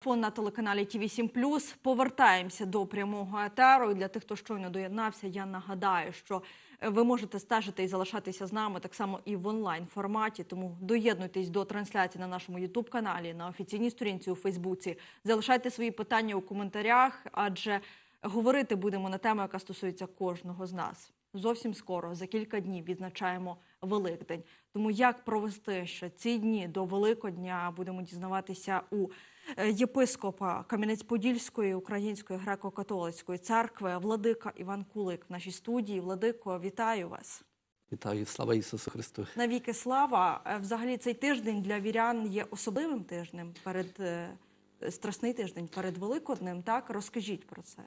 Фон на телеканалі ТВ 7 Повертаємося до прямого етеру. І для тих, хто щойно доєднався, я нагадаю, що е, ви можете стежити і залишатися з нами так само і в онлайн форматі. Тому доєднуйтесь до трансляції на нашому Ютуб каналі, на офіційній сторінці у Фейсбуці. Залишайте свої питання у коментарях, адже говорити будемо на тему, яка стосується кожного з нас. Зовсім скоро, за кілька днів, відзначаємо Великдень. Тому як провести ще ці дні до Великодня, будемо дізнаватися у єпископа Кам'янець-Подільської української греко-католицької церкви Владика Іван Кулик в нашій студії. Владико, вітаю вас. Вітаю, слава Ісусу Христу. Навіки слава. Е, Взагалі цей тиждень для вірян є особливим тижнем перед е, страсний тиждень перед Великоднем. Так розкажіть про це.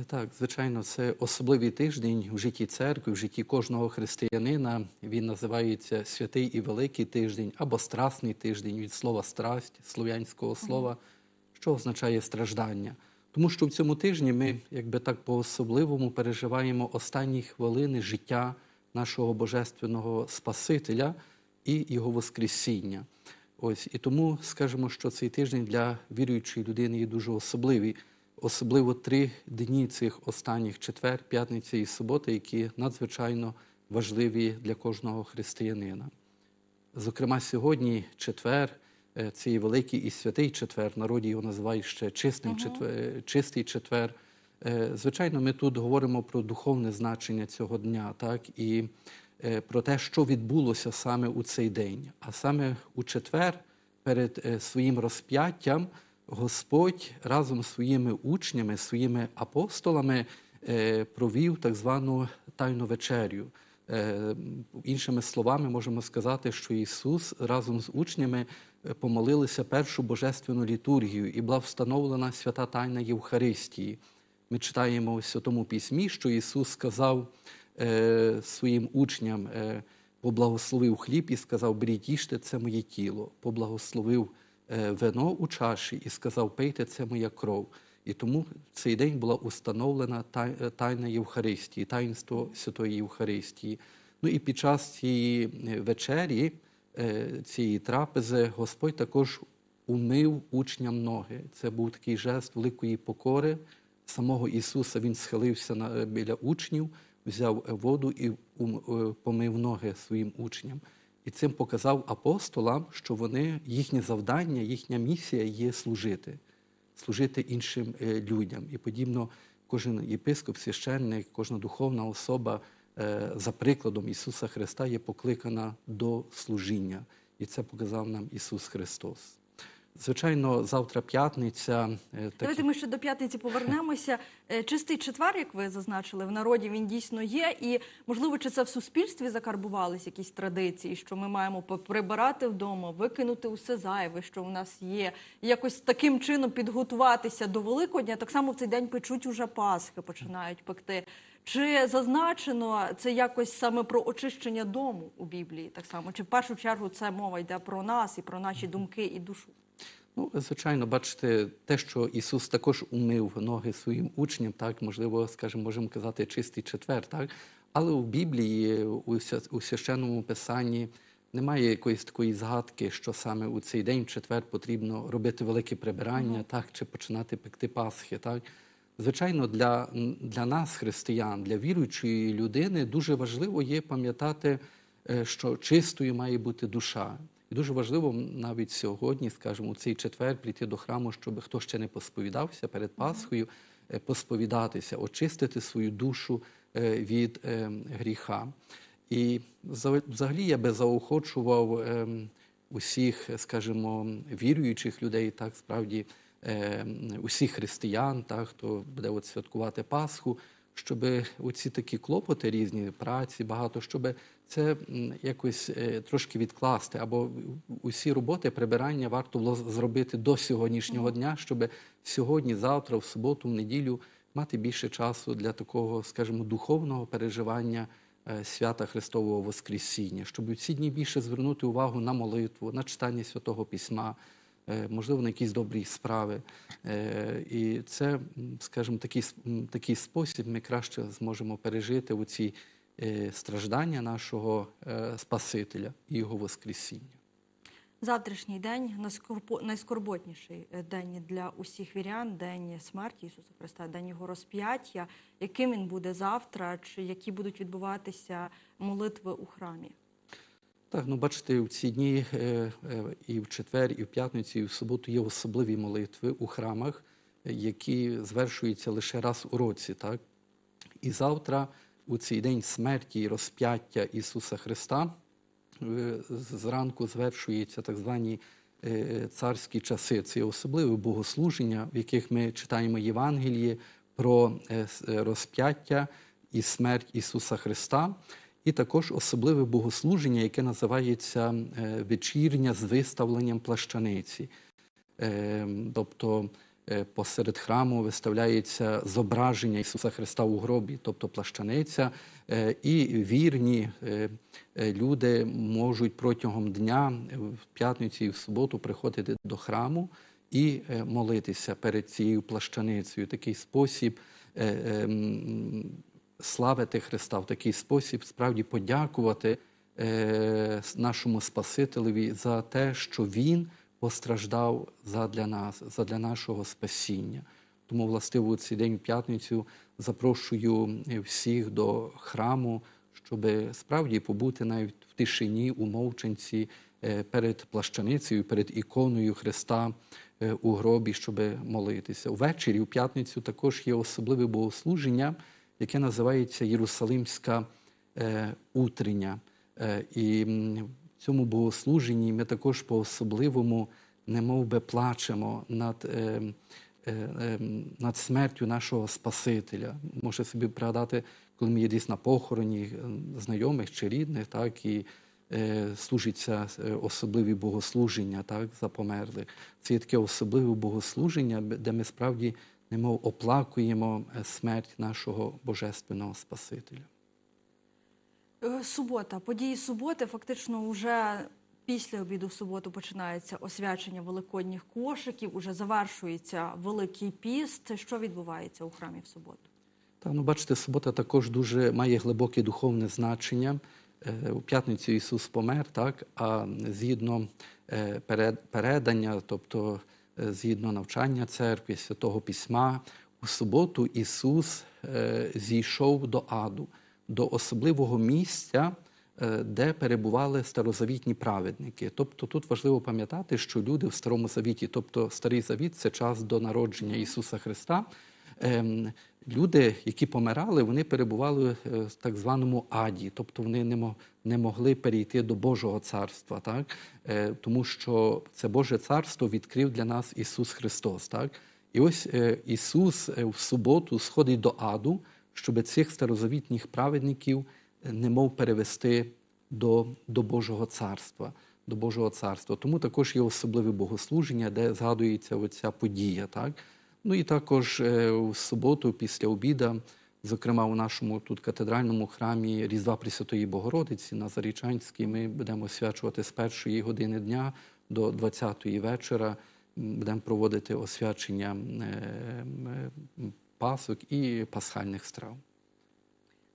Е, Так, звичайно, це особливий тиждень в житті церкви, в житті кожного християнина. Він називається Святий і Великий тиждень або Страсний тиждень від слова страсть, слов'янського слова, що означає страждання. Тому що в цьому тижні ми, якби так по-особливому, переживаємо останні хвилини життя нашого Божественного Спасителя і Його Воскресіння. Ось і тому скажемо, що цей тиждень для віруючої людини є дуже особливий. Особливо три дні цих останніх четвер, п'ятниця і субота, які надзвичайно важливі для кожного християнина. Зокрема, сьогодні четвер, е, цей великий і святий четвер, народі його називають ще чистим четвер, чистий четвер. Е, Звичайно, ми тут говоримо про духовне значення цього дня, так і е, про те, що відбулося саме у цей день. А саме у четвер, перед е, своїм розп'яттям, Господь разом з своїми учнями, своїми апостолами е, провів так звану тайну вечерю. Е, Іншими словами, можемо сказати, що Ісус разом з учнями е, помолилися першу божественну літургію і була встановлена свята Тайна Євхаристії. Ми читаємо у Святому Письмі, що Ісус сказав своїм учням, поблагословив хліб і сказав: беріть їжте, це моє тіло. Поблагословив вино у чаші і сказав: пийте, це моя кров. І тому в цей день була установлена е, тайна Євхаристії, таїнство Святої Євхаристії. Ну і під час цієї е, вечері, е, цієї трапези, Господь також умив учням ноги. Це був такий жест великої покори самого Ісуса. Він схилився біля учнів, взяв е, воду і е, помив ноги своїм учням. І цим показав апостолам, що вони, їхнє завдання, їхня місія є служити, служити іншим е, людям. І подібно кожен єпископ, священник, кожна духовна особа е, за прикладом Ісуса Христа є покликана до служіння. І це показав нам Ісус Христос. Звичайно, завтра п'ятниця. е, такі- Давайте ми ще до п'ятниці повернемося. Е, Чистий четвер, як ви зазначили, в народі він дійсно є. І можливо, чи це в суспільстві закарбувались якісь традиції, що ми маємо прибирати вдома, викинути усе зайве, що у нас є, і якось таким чином підготуватися до Великодня. Так само в цей день печуть уже Пасхи, починають пекти. Чи зазначено це якось саме про очищення дому у Біблії? Так само, чи в першу чергу це мова йде про нас і про наші думки і душу? Ну, звичайно, бачите, те, що Ісус також умив ноги своїм учням, так, можливо, скажімо, можемо казати, чистий четвер, так? Але у Біблії, у священному писанні немає якоїсь такої згадки, що саме у цей день, в четвер, потрібно робити велике прибирання, так, чи починати пекти Пасхи. Так? Звичайно, для, для нас, християн, для віруючої людини, дуже важливо є пам'ятати, е, що чистою має бути душа. І дуже важливо навіть сьогодні, скажімо, у цей четвер прийти до храму, щоб хто ще не посповідався перед Пасхою, е, посповідатися, очистити свою душу е, від е, гріха. І за- взагалі я би заохочував ем, усіх, скажімо, віруючих людей, так справді ем, усіх християн, так, хто буде от святкувати Пасху, щоб оці такі клопоти різні, праці багато, щоб це якось е, трошки відкласти, або усі роботи прибирання варто було зробити до сьогоднішнього дня, щоб сьогодні, завтра, в суботу, в неділю мати більше часу для такого, скажімо, духовного переживання е, свята Христового Воскресіння, щоб у ці дні більше звернути увагу на молитву, на читання Святого Письма, можливо, на якісь добрі справи. Е, І це, скажімо, такий, такий спосіб ми краще зможемо пережити у ці е, страждання нашого е, Спасителя і Його Воскресіння. Завтрашній день найскорботніший е, день для усіх вірян, день смерті Ісуса Христа, день Його розп'яття. Яким він буде завтра, чи які будуть відбуватися молитви у храмі? Так, ну бачите, в ці дні е, е, і в четвер, і в п'ятницю, і в суботу є особливі молитви у храмах, які звершуються лише раз у році. Так? І завтра, у цей день смерті і розп'яття Ісуса Христа, е, зранку звершуються так звані царські часи. Це особливе богослуження, в яких ми читаємо Євангеліє про розп'яття і смерть Ісуса Христа. І також особливе богослуження, яке називається е, вечірня з виставленням плащаниці. Е, Тобто е, посеред храму виставляється зображення Ісуса Христа у гробі, тобто плащаниця, і вірні люди можуть протягом дня в п'ятницю і в суботу приходити до храму і молитися перед цією плащаницею. Такий спосіб е, е, м, славити Христа, в такий спосіб справді подякувати е, нашому Спасителеві за те, що Він постраждав задля нас, задля нашого спасіння. Тому, властиво, цей день в п'ятницю запрошую е, всіх до храму, щоб справді побути навіть в тишині, у мовчанці е, перед плащаницею, перед іконою Христа е, у гробі, щоб молитися. Ввечері, у п'ятницю, також є особливе богослуження, яке називається Єрусалимська е, утрення. Е, і в цьому богослуженні ми також по-особливому немов би плачемо над, е, е, е, над смертю нашого Спасителя. Може собі пригадати, коли ми є десь на похороні е, знайомих чи рідних, так і е, служиться особливі богослуження так, за померлих. Це є таке особливе богослуження, де ми справді немов оплакуємо е, смерть нашого божественного Спасителя. Е, Субота. Події суботи фактично вже після обіду в суботу починається освячення великодніх кошиків, уже завершується Великий піст. Що відбувається у храмі в суботу? Та, ну, бачите, субота також дуже має глибоке духовне значення. Е, У п'ятницю Ісус помер, так, а згідно передання, тобто згідно навчання церкви, Святого Письма, у суботу Ісус е, зійшов до аду, до особливого місця, е, де перебували старозавітні праведники. Тобто тут важливо пам'ятати, що люди в Старому Завіті, тобто Старий Завіт це час до народження Ісуса Христа. Ем, Люди, які помирали, вони перебували е, в так званому аді, тобто вони не, могли перейти до Божого царства, так? Е, тому що це Боже царство відкрив для нас Ісус Христос. Так? І ось е, Ісус в суботу сходить до аду, щоб цих старозавітніх праведників е, немов перевести до, до Божого царства. До Божого царства. Тому також є особливе богослуження, де згадується оця подія. Так? Ну і також е, в суботу, після обіда, зокрема у нашому тут катедральному храмі Різдва Пресвятої Богородиці на Зарічанській, ми будемо освячувати з першої години дня до 20-ї вечора. Будемо проводити освячення е, пасок і пасхальних страв.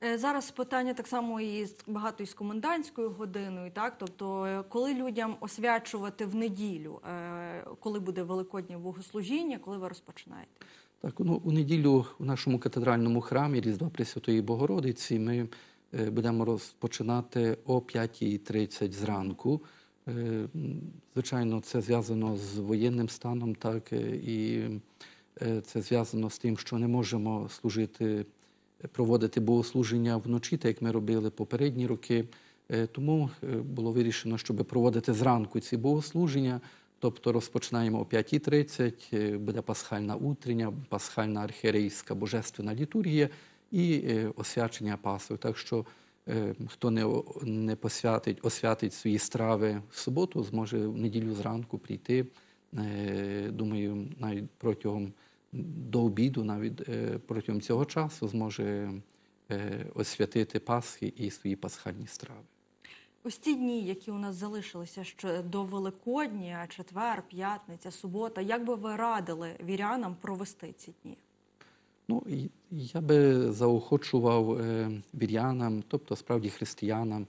Е, Зараз питання так само і багато із комендантською годиною, так тобто, е, коли людям освячувати в неділю, е, коли буде великоднє богослужіння, коли ви розпочинаєте? Так, ну, у неділю у нашому катедральному храмі Різдва Пресвятої Богородиці ми будемо розпочинати о 5.30 зранку. Звичайно, це зв'язано з воєнним станом, так, і це зв'язано з тим, що не можемо служити, проводити богослуження вночі, так як ми робили попередні роки. Е, Тому е, було вирішено, щоб проводити зранку ці богослуження. Тобто розпочинаємо о 5.30, е, буде пасхальна утрення, пасхальна архієрейська божественна літургія і освячення Пасхи. Так що хто не, посвятить, освятить свої страви в суботу, зможе в неділю зранку прийти. Думаю, навіть протягом до обіду, навіть е, протягом цього часу зможе е, освятити Пасхи і свої пасхальні страви. Ось ті дні, які у нас залишилися ще до Великодня, четвер, п'ятниця, субота. Як би ви радили вірянам провести ці дні? Ну, я би заохочував е, вірянам, тобто справді християнам,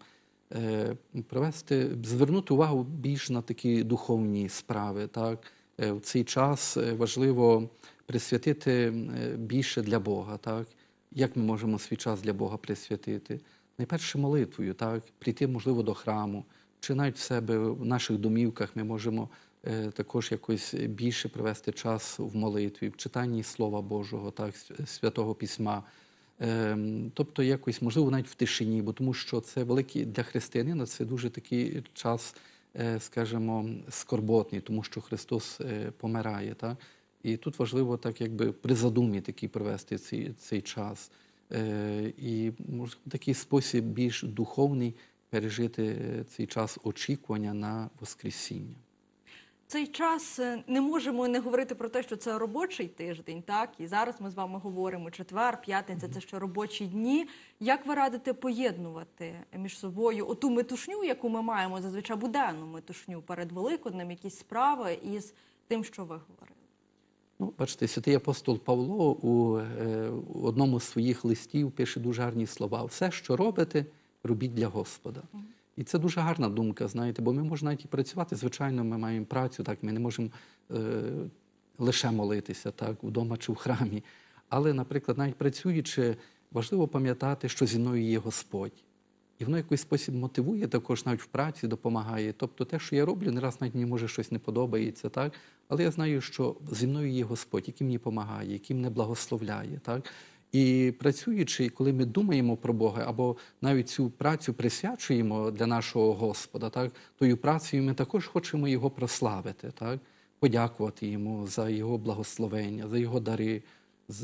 провести, звернути увагу більш на такі духовні справи. Так? Е, В цей час е, важливо присвятити е, більше для Бога. Так? Як ми можемо свій час для Бога присвятити? Найперше молитвою, так? прийти, можливо, до храму, чи навіть в себе в наших домівках ми можемо також якось більше провести час в молитві, в читанні Слова Божого, так, Святого Письма. Ем, Тобто якось, можливо, навіть в тишині, бо тому що це великий для християнина, це дуже такий час, скажімо, скорботний, тому що Христос е, помирає. Так? І тут важливо так, якби при задумі такий провести цей, цей час. Е, І може, в такий спосіб більш духовний пережити е, цей час очікування на Воскресіння. Цей час е, не можемо не говорити про те, що це робочий тиждень, так і зараз ми з вами говоримо четвер, п'ятниця, це ще робочі дні. Як ви радите поєднувати між собою оту метушню, яку ми маємо зазвичай буденну метушню перед Великоднем, якісь справи із тим, що ви говорили? Ну, бачите, святий апостол Павло у, е, у одному з своїх листів пише дуже гарні слова: все, що робите, робіть для Господа. І це дуже гарна думка, знаєте, бо ми можемо навіть і працювати. Звичайно, ми маємо працю, так ми не можемо е, лише молитися, так, вдома чи в храмі. Але, наприклад, навіть працюючи, важливо пам'ятати, що зі мною є Господь. І воно якийсь спосіб мотивує також навіть в праці, допомагає. Тобто те, що я роблю, не раз навіть мені може щось не подобається, так? але я знаю, що зі мною є Господь, який мені допомагає, який мене благословляє. Так? І працюючи, коли ми думаємо про Бога, або навіть цю працю присвячуємо для нашого Господа, так? тою працею ми також хочемо Його прославити, так? подякувати йому за Його благословення, за Його дари,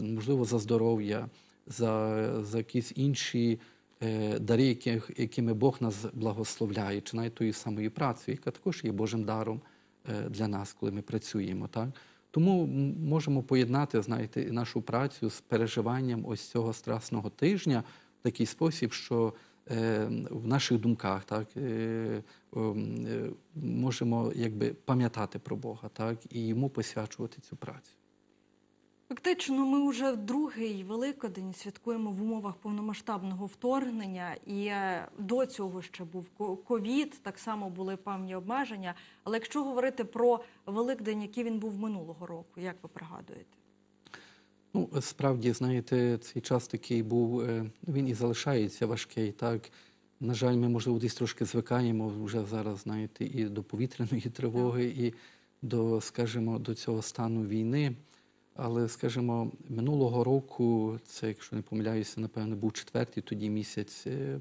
можливо, за здоров'я, за, за якісь інші е, дари, яких, якими Бог нас благословляє, чи навіть тою самою працею, яка також є Божим даром е, для нас, коли ми працюємо. Так? Тому можемо поєднати, знаєте, нашу працю з переживанням ось цього страсного тижня в такий спосіб, що е, в наших думках так, е, е, можемо якби пам'ятати про Бога так, і йому посвячувати цю працю. Фактично, ми вже другий Великодень святкуємо в умовах повномасштабного вторгнення, і е, до цього ще був ковід, так само були певні обмеження. Але якщо говорити про Великдень, який він був минулого року, як ви пригадуєте? Ну, справді, знаєте, цей час такий був, е, він і залишається важкий. Так, на жаль, ми, можливо, десь трошки звикаємо вже зараз, знаєте, і до повітряної тривоги, і до, скажімо, до цього стану війни. Але, скажімо, минулого року, це, якщо не помиляюся, напевно, був четвертий тоді місяць е,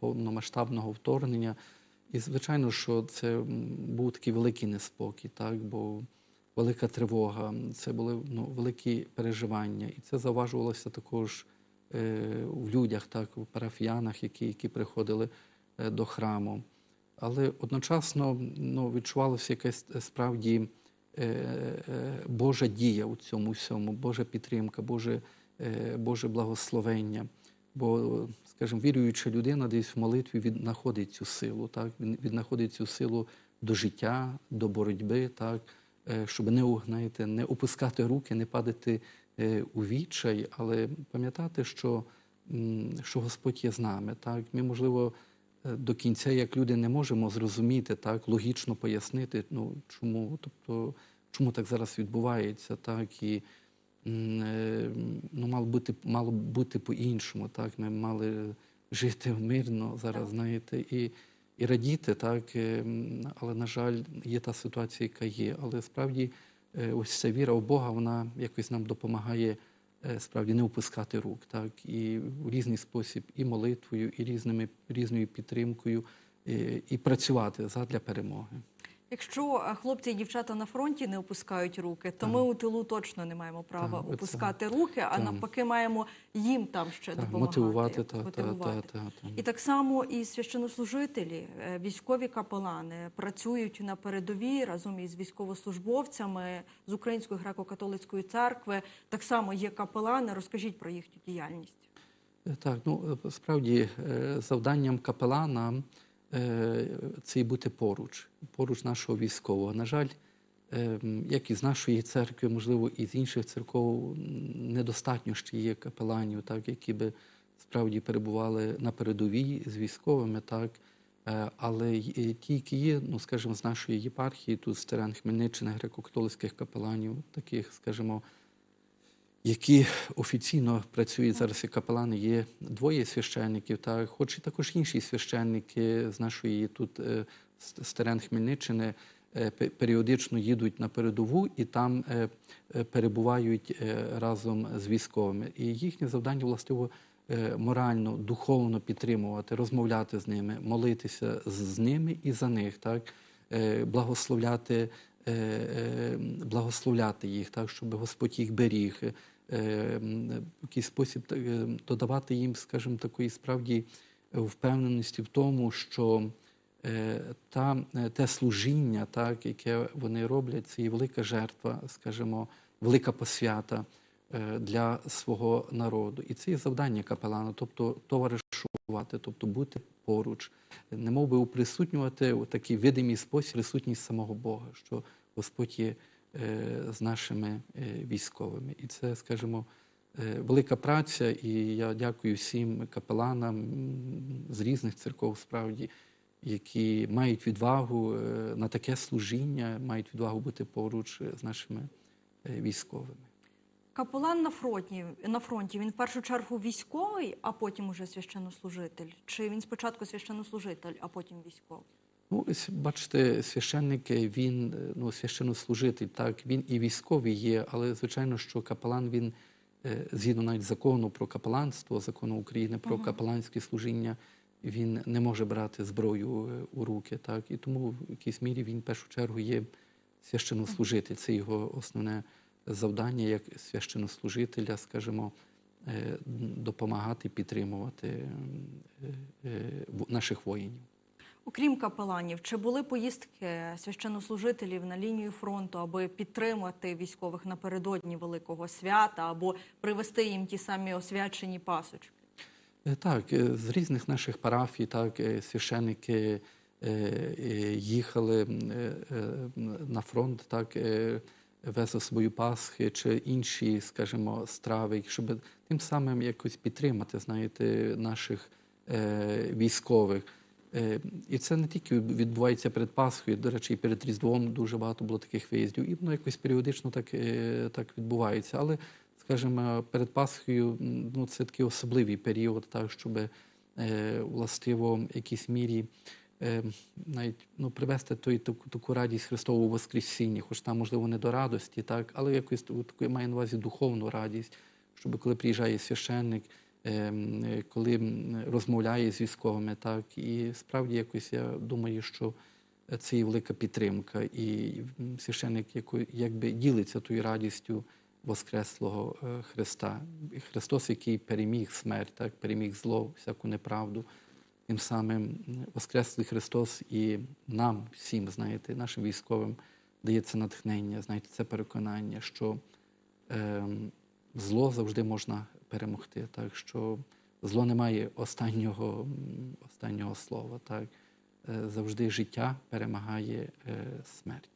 повномасштабного вторгнення. І, звичайно, що це був такий великий неспокій, так, бо велика тривога, це були ну, великі переживання. І це заважувалося також е, в людях, так, в парафіянах, які, які приходили е, до храму. Але одночасно ну, відчувалося якась е, справді Божа дія у цьому всьому, Божа підтримка, Боже, е, Боже благословення. Бо, скажімо, віруюча людина десь в молитві віднаходить цю силу, так? Він віднаходить цю силу до життя, до боротьби, так? Е, щоб не, знаєте, не опускати руки, не падати е, у відчай, але пам'ятати, що, що Господь є з нами. Так? Ми, можливо, е, до кінця, як люди, не можемо зрозуміти, так, логічно пояснити, ну, чому, тобто, чому так зараз відбувається, так, і е, ну, мало бути, мало бути по-іншому, так, ми мали жити мирно зараз, знаєте, і, і радіти, так, е, але, на жаль, є та ситуація, яка є. Але справді е, ось ця віра в Бога, вона якось нам допомагає справді не опускати рук, так, і в різний спосіб, і молитвою, і різними, різною підтримкою, і, і працювати задля перемоги. Якщо е, хлопці і дівчата на фронті не опускають руки, то ми у тилу точно не маємо права Так, опускати руки, а Так. навпаки, маємо їм там ще Так, допомагати. мотивувати, та, та, мотивувати. та, та, та. І так само і священнослужителі, е, військові капелани працюють на передовій разом із військовослужбовцями з Української греко-католицької церкви. Так само є капелани. Розкажіть про їхню діяльність. Е, Так, ну справді завданням капелана це і бути поруч, поруч нашого військового. На жаль, е, як і з нашої церкви, можливо, і з інших церков недостатньо ще є капеланів, так, які би справді перебували на передовій з військовими, так. Е, Але е, ті, які є, ну скажімо, з нашої єпархії, тут з терен Хмельниччини, греко-католицьких капеланів, таких, скажімо, які офіційно працюють зараз як капелани, є двоє священників, та хоч і також інші священники з нашої тут е, з терен Хмельниччини е, періодично їдуть на передову і там е, перебувають разом з військовими. І їхнє завдання властиво морально, духовно підтримувати, розмовляти з ними, молитися з- ними і за них, так благословляти, благословляти їх, так, щоб Господь їх беріг, в якийсь спосіб е, додавати їм, скажімо, такої справді е, впевненості в тому, що е, та, те служіння, так, яке вони роблять, це є велика жертва, скажімо, велика посвята для свого народу. І це є завдання капелана, тобто товаришувати, тобто бути поруч, немов би уприсутнювати у такий видимий спосіб присутність самого Бога, що Господь є з нашими е, військовими. І це, скажімо, е, велика праця, і я дякую всім капеланам з різних церков справді, які мають відвагу е, на таке служіння, мають відвагу бути поруч е, з нашими е, військовими. Капелан на фронті, на фронті він в першу чергу військовий, а потім уже священнослужитель? Чи він спочатку священнослужитель, а потім військовий? Ну, бачите, священник, він е, ну, священнослужитель, так, він і військовий є, але звичайно, що капелан він е, згідно навіть закону про капеланство, закону України про капеланське служіння, він не може брати зброю е, у руки. Так, і тому в якійсь мірі він в першу чергу є священнослужитель. Це його основне завдання як священнослужителя, скажімо, допомагати, підтримувати наших воїнів. Окрім капеланів, чи були поїздки священнослужителів на лінію фронту, аби підтримати військових напередодні великого свята або привезти їм ті самі освячені пасочки? Е, Так, е, з різних наших парафій, так, е, священики е, їхали на фронт, так, везли свою Пасхи чи інші, скажімо, страви, щоб тим самим якось підтримати, знаєте, наших військових. Е, І це не тільки відбувається перед Пасхою, до речі, і перед Різдвом дуже багато було таких виїздів, і воно якось періодично так, е, так відбувається. Але, скажімо, перед Пасхою ну, це такий особливий період, так, щоб е, властиво в якійсь мірі навіть ну, привести той, таку, таку радість Христового Воскресіння, хоч там, можливо, не до радості, так, але якось таку, маю на увазі духовну радість, щоб коли приїжджає священник, коли розмовляє з військовими, так, і справді якось я думаю, що це є велика підтримка. І священник якби ділиться тою радістю Воскреслого е, Христа. Христос, який переміг смерть, так, переміг зло, всяку неправду. Тим самим Воскреслий Христос і нам всім, знаєте, нашим військовим дає це натхнення, знаєте, це переконання, що ем, зло завжди можна перемогти. Так що зло не має останнього, останнього слова. Так. Е, Завжди життя перемагає е, смерть.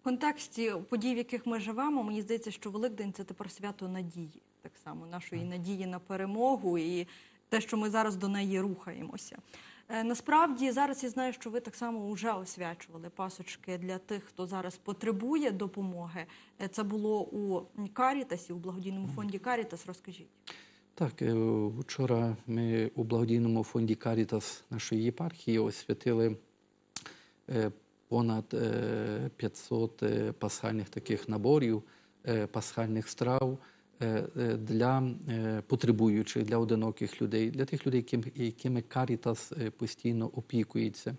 В контексті подій, в яких ми живемо, мені здається, що Великдень це тепер свято надії, так само нашої надії на перемогу і те, що ми зараз до неї рухаємося. Е, Насправді зараз я знаю, що ви так само вже освячували пасочки для тих, хто зараз потребує допомоги. Е, Це було у Карітасі, у благодійному фонді Карітас. Розкажіть. Так, е, вчора ми у благодійному фонді Карітас нашої єпархії освятили е, понад е, 500 е, пасхальних таких наборів, е, пасхальних страв е, е, для е, потребуючих, для одиноких людей, для тих людей, якими Карітас е, постійно опікується.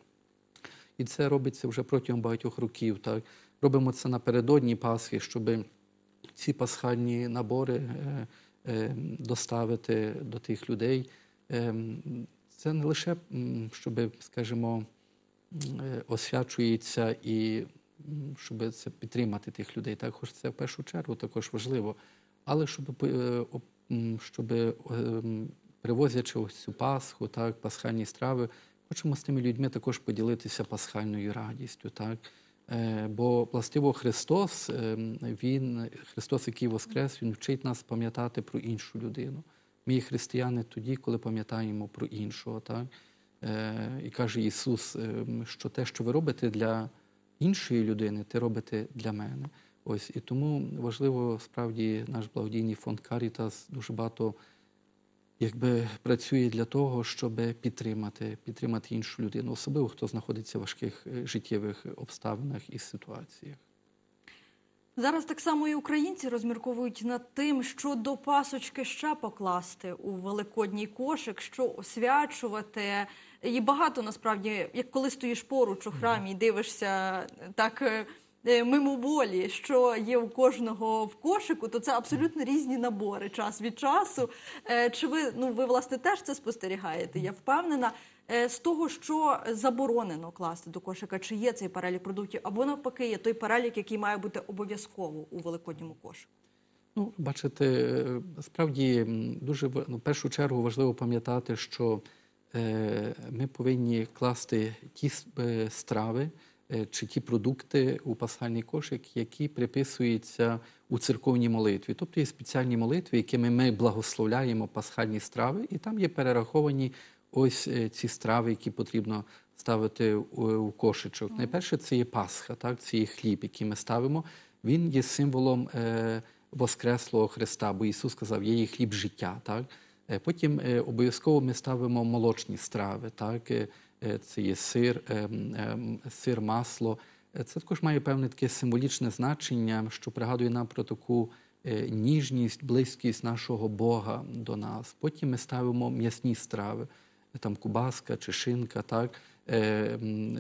І це робиться вже протягом багатьох років. Так. Робимо це напередодні Пасхи, щоб ці пасхальні набори е, е, доставити до тих людей. Е, Це не лише, щоб, скажімо, е, освячується і щоб це підтримати тих людей. Так, хоч це в першу чергу також важливо. Але щоб, е, щоб е, привозячи ось цю Пасху, так, пасхальні страви, хочемо з тими людьми також поділитися пасхальною радістю. Так? Е, Бо властиво Христос, Він, Христос, який воскрес, Він вчить нас пам'ятати про іншу людину. Ми християни тоді, коли пам'ятаємо про іншого. Так? І каже Ісус, е, що те, що ви робите для іншої людини, ти робите для мене. Ось і тому важливо справді наш благодійний фонд Карітас дуже багато якби працює для того, щоб підтримати, підтримати іншу людину, особливо хто знаходиться в важких е, життєвих обставинах і ситуаціях. Зараз так само і українці розмірковують над тим, що до пасочки ще покласти у великодній кошик, що освячувати. І багато насправді, як коли стоїш поруч у храмі і дивишся так е, мимоволі, що є у кожного в кошику, то це абсолютно різні набори час від часу. Е, Чи ви ну ви власне теж це спостерігаєте? Я впевнена. Е, З того, що заборонено класти до кошика, чи є цей перелік продуктів, або навпаки, є той перелік, який має бути обов'язково у великодньому кошику. Ну, бачите, е, справді дуже ну, першу чергу важливо пам'ятати, що е, ми повинні класти ті е, страви е, чи ті продукти у пасхальний кошик, які приписуються у церковній молитві. Тобто є спеціальні молитви, якими ми благословляємо пасхальні страви, і там є перераховані ось е, ці страви, які потрібно ставити у, кошичок. Найперше це є Пасха, так? це є хліб, який ми ставимо. Він є символом е, Воскреслого Христа, бо Ісус сказав, є є хліб життя. Так? Е, Потім е, обов'язково ми ставимо молочні страви. Так? Е, Це є сир, е, е, сир, масло. Це також має певне таке символічне значення, що пригадує нам про таку ніжність, близькість нашого Бога до нас. Потім ми ставимо м'ясні страви, там кубаска чи шинка. Так?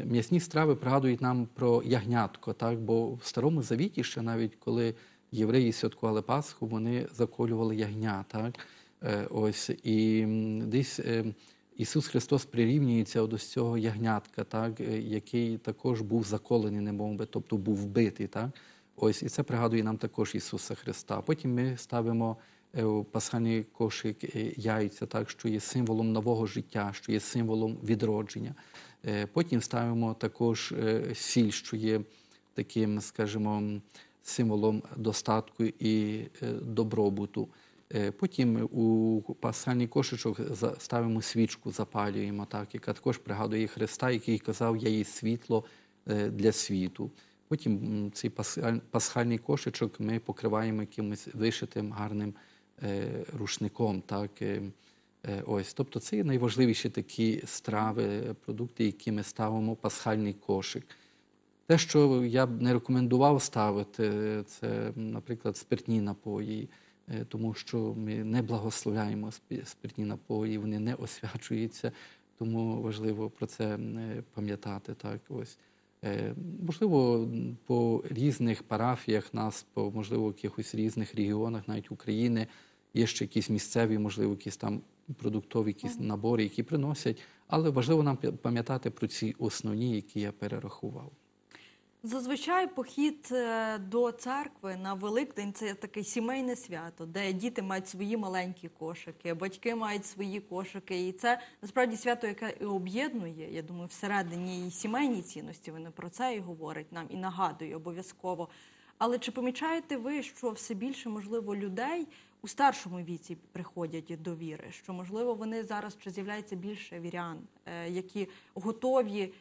М'ясні страви пригадують нам про ягнятко, так? бо в Старому Завіті ще навіть коли євреї святкували Пасху, вони заколювали ягня. Так? Ось, і десь Ісус Христос прирівнюється до цього ягнятка, так? е, який також був заколений, немов би, тобто був вбитий. Так? Ось, і це пригадує нам також Ісуса Христа. Потім ми ставимо е, пасхальний кошик е, яйця, так, що є символом нового життя, що є символом відродження. Потім ставимо також сіль, що є таким, скажімо, символом достатку і добробуту. Е, Потім у пасхальний кошечок ставимо свічку, запалюємо, так, яка також пригадує Христа, який казав, я є світло е, для світу. Потім цей пасхальний кошечок ми покриваємо якимось вишитим гарним е, рушником. Так, ось. Тобто це найважливіші такі страви, продукти, які ми ставимо пасхальний кошик. Те, що я б не рекомендував ставити, це, наприклад, спиртні напої, тому що ми не благословляємо спиртні напої, вони не освячуються, тому важливо про це е, пам'ятати. Так, ось. Е, Можливо, по різних парафіях нас, по можливо, якихось різних регіонах, навіть України, є ще якісь місцеві, можливо, якісь там продуктові якісь набори, які приносять. Але важливо нам пам'ятати про ці основні, які я перерахував. Зазвичай похід е, до церкви на Великдень це таке сімейне свято, де діти мають свої маленькі кошики, батьки мають свої кошики. І це насправді свято, яке і об'єднує. Я думаю, всередині і сімейні цінності вони про це і говорять нам і нагадує обов'язково. Але чи помічаєте ви, що все більше можливо людей у старшому віці приходять до віри? Що можливо вони зараз чи з'являється більше вірян, е, які готові.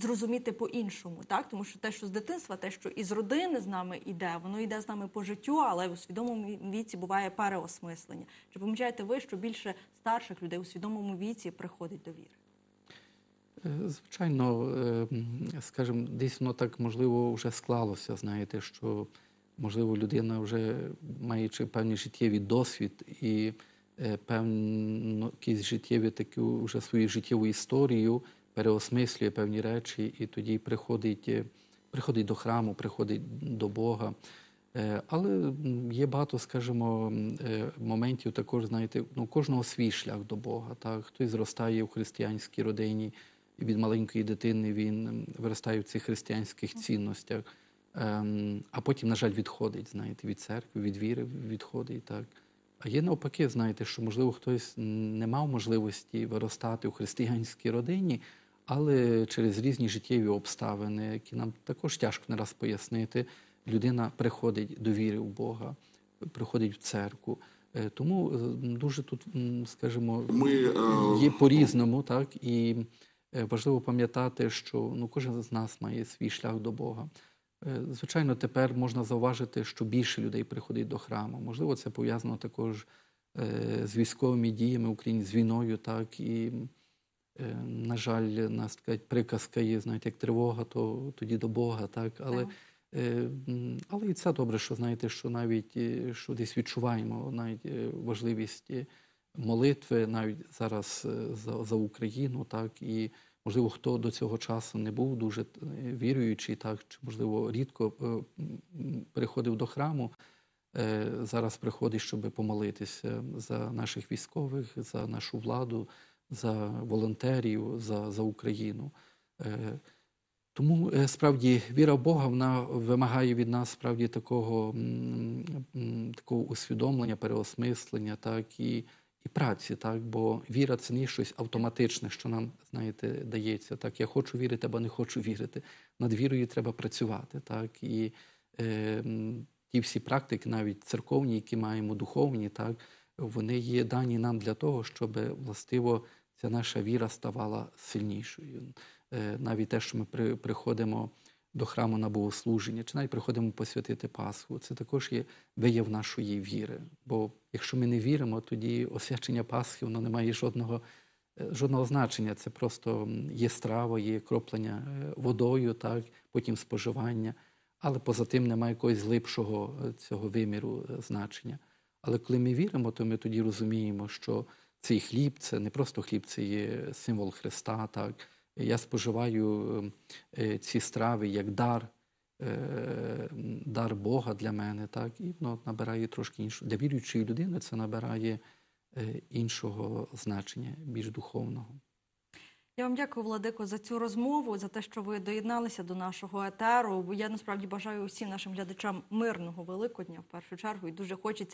Зрозуміти по-іншому, так тому що те, що з дитинства, те, що із родини з нами йде, воно йде з нами по життю, але у свідомому віці буває переосмислення. Чи помічаєте ви, що більше старших людей у свідомому віці приходить до віри? Е, Звичайно, е, скажімо, десь воно так можливо вже склалося. Знаєте, що можливо людина вже маючи певний життєвий досвід і е, певну якісь життєві таку вже свою життєву історію переосмислює певні речі, і тоді приходить, е, приходить до храму, приходить до Бога. Е, Але є багато, скажімо, е, моментів також, знаєте, ну, у кожного свій шлях до Бога. Так? Хтось зростає в християнській родині, і від маленької дитини він виростає в цих християнських цінностях, ем, а потім, на жаль, відходить, знаєте, від церкви, від віри відходить. Так? А є навпаки, знаєте, що, можливо, хтось не мав можливості виростати у християнській родині, але через різні життєві обставини, які нам також тяжко не раз пояснити, людина приходить до віри в Бога, приходить в церкву. Е, Тому е, дуже тут, скажімо, Ми е, є по-різному, так і важливо пам'ятати, що ну кожен з нас має свій шлях до Бога. Звичайно, тепер можна зауважити, що більше людей приходить до храму. Можливо, це пов'язано також з військовими діями України, з війною, так і, на жаль, нас така приказка є, знаєте, як тривога, то тоді до Бога, так. Але, е, але і це добре, що знаєте, що навіть е, що десь відчуваємо навіть е, важливість е, молитви навіть зараз е, за, за Україну, так і можливо, хто до цього часу не був дуже е, віруючий, так чи можливо рідко е, приходив до храму. е, Зараз приходить, щоб помолитися за наших військових, за нашу владу, за волонтерів, за, за Україну. Е, Тому е, справді віра в Бога вона вимагає від нас справді такого, такого усвідомлення, переосмислення, так і, і праці, так. Бо віра це не щось автоматичне, що нам, знаєте, дається. Так, я хочу вірити або не хочу вірити. Над вірою треба працювати. Так, і е, ті всі практики, навіть церковні, які маємо духовні, так, вони є дані нам для того, щоб властиво ця наша віра ставала сильнішою. Е, Навіть те, що ми при, приходимо до храму на богослуження, чи навіть приходимо посвятити Пасху, це також є вияв нашої віри. Бо якщо ми не віримо, тоді освячення Пасхи воно не має жодного, е, жодного значення. Це просто є страва, є кроплення е, водою, так, потім споживання, але поза тим немає якогось глибшого цього виміру значення. Але коли ми віримо, то ми тоді розуміємо, що цей хліб це не просто хліб, це є символ Христа. Так я споживаю е, ці страви як дар, е, дар Бога для мене, так і воно набирає трошки іншого. Для віруючої людини це набирає е, іншого значення, більш духовного. Я вам дякую, Владико, за цю розмову, за те, що ви доєдналися до нашого етеру. Я насправді бажаю усім нашим глядачам мирного Великодня в першу чергу, і дуже хочеться.